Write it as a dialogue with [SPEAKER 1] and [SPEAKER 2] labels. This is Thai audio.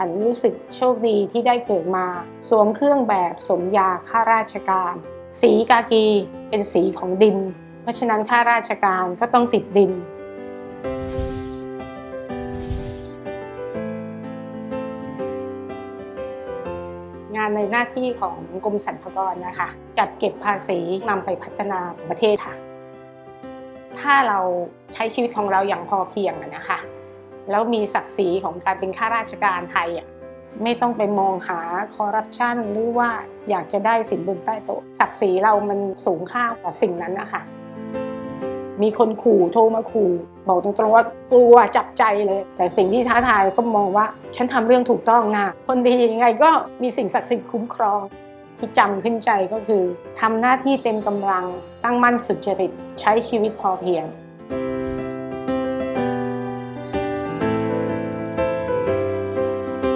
[SPEAKER 1] ฉันรู้สึกโชคดีที่ได้เกิดมา สวมเครื่องแบบสมยาข้าราชการ สีกากีเป็นสีของดิน เพราะฉะนั้นข้าราชการก็ต้องติดดินงานในหน้าที่ของกรมสรรพากรนะคะ จัดเก็บภาษีนำไปพัฒนาประเทศค่ะ ถ้าเราใช้ชีวิตของเราอย่างพอเพียงนะคะ แล้วมีศักดิ์ศรีของการเป็นข้าราชการไทยอะไม่ต้องไปมองหาคอร์รัปชันหรือว่าอยากจะได้สินบนใต้โต๊ะศักดิ์ศรีเรามันสูงค่ากว่าสิ่งนั้นนะคะมีคนขู่โทรมาขู่บอกตรงๆว่ากลัวจับใจเลย แต่สิ่งที่ท้าทายก็มองว่า ฉันทำเรื่องถูกต้องนะคนดียังไงก็มีสิ่งศักดิ์สิทธิ์คุ้มครอง ที่จำขึ้นใจก็คือทำหน้าที่เต็มกำลังตั้งมั่นสุจริต ใช้ชีวิตพอเพียง